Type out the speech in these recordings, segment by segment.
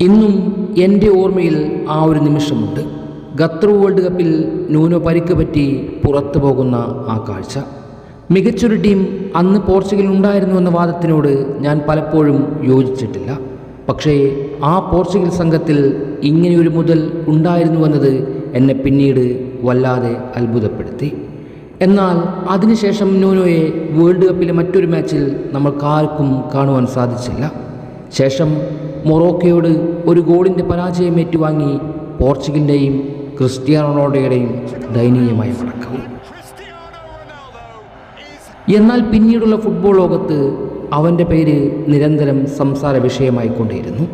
ഇന്നും എന്റെ ഓർമ്മയിൽ ആ ഒരു നിമിഷമുണ്ട്. ഖത്തർ വേൾഡ് കപ്പിൽ നൂനോ പരിക്ക് പറ്റി പുറത്തു പോകുന്ന ആ കാഴ്ച. മികച്ചൊരു ടീം അന്ന് പോർച്ചുഗൽ ഉണ്ടായിരുന്നു എന്ന വാദത്തിനോട് ഞാൻ പലപ്പോഴും യോജിച്ചിട്ടില്ല. പക്ഷേ ആ പോർച്ചുഗൽ സംഘത്തിൽ ഇങ്ങനെയൊരു മുതൽ ഉണ്ടായിരുന്നുവെന്നത് എന്നെ പിന്നീട് വല്ലാതെ അത്ഭുതപ്പെടുത്തി. എന്നാൽ അതിനുശേഷം നൂനോയെ വേൾഡ് കപ്പിലെ മറ്റൊരു മാച്ചിൽ നമ്മൾക്കാർക്കും കാണുവാൻ സാധിച്ചില്ല. ശേഷം മൊറോക്കയോട് ഒരു ഗോളിന്റെ പരാജയം ഏറ്റുവാങ്ങി പോർച്ചുഗലിന്റെയും ക്രിസ്ത്യാനോ റൊണാൾഡോയുടെയും ദയനീയമായ മടക്കവും എന്നാൽ പിന്നീടുള്ള ഫുട്ബോൾ ലോകത്ത് അവന്റെ പേര് നിരന്തരം സംസാര വിഷയമായിക്കൊണ്ടേയിരുന്നു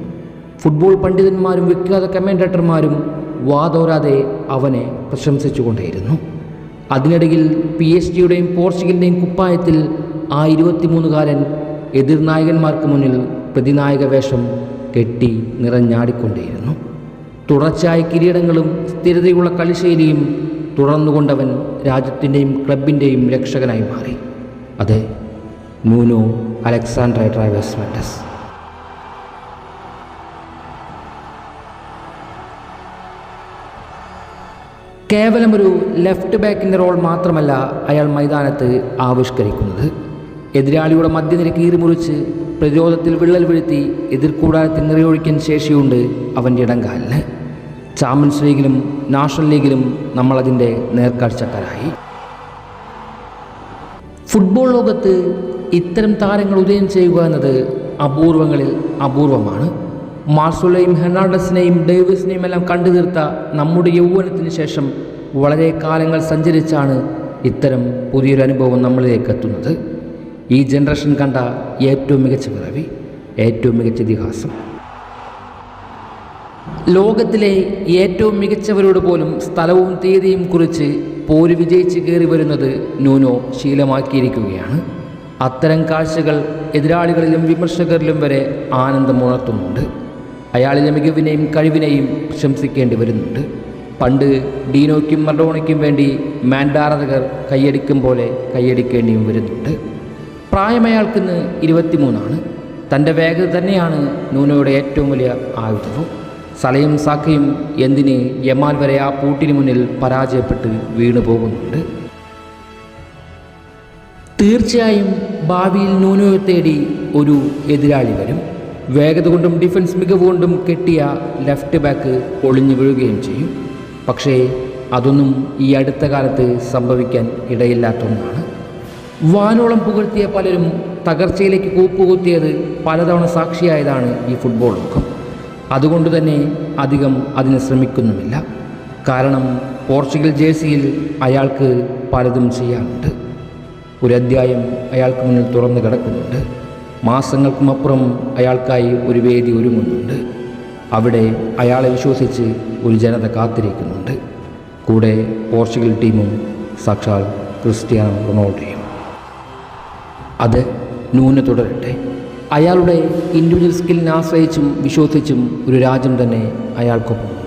ഫുട്ബോൾ പണ്ഡിതന്മാരും വിഖ്യാത കമന്റേറ്റർമാരും വാതോരാതെ അവനെ പ്രശംസിച്ചുകൊണ്ടേയിരുന്നു. അതിനിടയിൽ പി എസ് ജിയുടെയും പോർച്ചുഗലിന്റെയും കുപ്പായത്തിൽ ആ ഇരുപത്തിമൂന്നുകാരൻ എതിർനായകന്മാർക്ക് മുന്നിൽ പ്രതിനായക വേഷം കെട്ടി നിറഞ്ഞാടിക്കൊണ്ടേയിരുന്നു. തുടർച്ചയായ കിരീടങ്ങളും സ്ഥിരതയുള്ള കളിശൈലിയും തുടർന്നുകൊണ്ടവൻ രാജ്യത്തിന്റെയും ക്ലബിന്റെയും രക്ഷകനായി മാറി. അതെ നൂനോ അലക്സാണ്ട്ര ട്രാവേഴ്സ് മെറ്റസ് കേവലം ഒരു ലെഫ്റ്റ് ബാക്കിന്റെ റോൾ മാത്രമല്ല അയാൾ മൈതാനത്ത് ആവിഷ്കരിക്കുന്നത്. എതിരാളിയുടെ മധ്യനിര കീറിമുറിച്ച് പ്രതിരോധത്തിൽ വിള്ളൽ വീഴ്ത്തി എതിർക്കൂടാരത്തിൽ നിറയൊഴിക്കാൻ ശേഷിയുണ്ട് അവന്റെ ഇടങ്കാലിന് ചാമ്പ്യൻസ് ലീഗിലും നാഷണൽ ലീഗിലും നമ്മളതിന്റെ നേർക്കാഴ്ചക്കാരായി. ഫുട്ബോൾ ലോകത്ത് ഇത്തരം താരങ്ങൾ ഉദയം ചെയ്യുക എന്നത് അപൂർവങ്ങളിൽ അപൂർവമാണ്. മാർസോളയും ഹെർണാണ്ടസിനെയും ഡേവിസിനെയും എല്ലാം കണ്ടു തീർത്ത നമ്മുടെ യൗവനത്തിന് ശേഷം വളരെ കാലങ്ങൾ സഞ്ചരിച്ചാണ് ഇത്തരം പുതിയൊരു അനുഭവം നമ്മളിലേക്ക് എത്തുന്നത്. ഈ ജനറേഷൻ കണ്ട ഏറ്റവും മികച്ച പിറവി ഏറ്റവും മികച്ച ഇതിഹാസം. ലോകത്തിലെ ഏറ്റവും മികച്ചവരോട് പോലും സ്ഥലവും തീയതിയും കുറിച്ച് പോര് വിജയിച്ച് കയറി വരുന്നത് നൂനോ ശീലമാക്കിയിരിക്കുകയാണ്. അത്തരം കാഴ്ചകൾ എതിരാളികളിലും വിമർശകരിലും വരെ ആനന്ദമുണർത്തുന്നുണ്ട്. അയാളിലെ മികവിനെയും കഴിവിനെയും പ്രശംസിക്കേണ്ടി വരുന്നുണ്ട്. പണ്ട് ഡീനോയ്ക്കും മറഡോണയ്ക്കും വേണ്ടി മാൻഡാരതകർ കൈയടിക്കും പോലെ കൈയടിക്കേണ്ടിയും വരുന്നുണ്ട്. പ്രായമയാൾക്കിന്ന് ഇരുപത്തി ഇരുപത്തിമൂന്നാണ്. തന്റെ വേഗത തന്നെയാണ് നൂനോയുടെ ഏറ്റവും വലിയ ആയുധവും. സലയും സാക്കയും എന്തിന് യമാൽ വരെ ആ പൂട്ടിന് മുന്നിൽ പരാജയപ്പെട്ട് വീണു പോകുന്നുണ്ട്. തീർച്ചയായും ഭാവിയിൽ നൂനോയെ തേടി ഒരു എതിരാളി വരും. വേഗത കൊണ്ടും ഡിഫൻസ് മികവ് കൊണ്ടും കെട്ടിയ ലെഫ്റ്റ് ബാക്ക് ഒളിഞ്ഞു വീഴുകയും ചെയ്യും. പക്ഷേ അതൊന്നും ഈ അടുത്ത കാലത്ത് സംഭവിക്കാൻ ഇടയില്ലാത്ത ഒന്നാണ്. വാനോളം പുകഴ്ത്തിയ പലരും തകർച്ചയിലേക്ക് കൂപ്പുകുത്തിയത് പലതവണ സാക്ഷിയായതാണ് ഈ ഫുട്ബോൾ ലോകം. അതുകൊണ്ട് തന്നെ അധികം അതിന് ശ്രമിക്കുന്നുമില്ല. കാരണം പോർച്ചുഗൽ ജേഴ്സിയിൽ അയാൾക്ക് പലതും ചെയ്യാനുണ്ട്. ഒരു അധ്യായം അയാൾക്ക് മുന്നിൽ തുറന്നു കിടക്കുന്നുണ്ട്. മാസങ്ങൾക്കുമപ്പുറം അയാൾക്കായി ഒരു വേദി ഒരുങ്ങുന്നുണ്ട്. അവിടെ അയാളെ വിശ്വസിച്ച് ഒരു ജനത കാത്തിരിക്കുന്നുണ്ട്. കൂടെ പോർച്ചുഗൽ ടീമും സാക്ഷാൽ ക്രിസ്ത്യാനോ റൊണാൾഡോയും. അത് നൂന തുടരട്ടെ. അയാളുടെ ഇൻഡിവിജ്വൽ സ്കില്ലിനെ ആശ്രയിച്ചും വിശ്വസിച്ചും ഒരു രാജ്യം തന്നെ അയാൾക്കൊപ്പം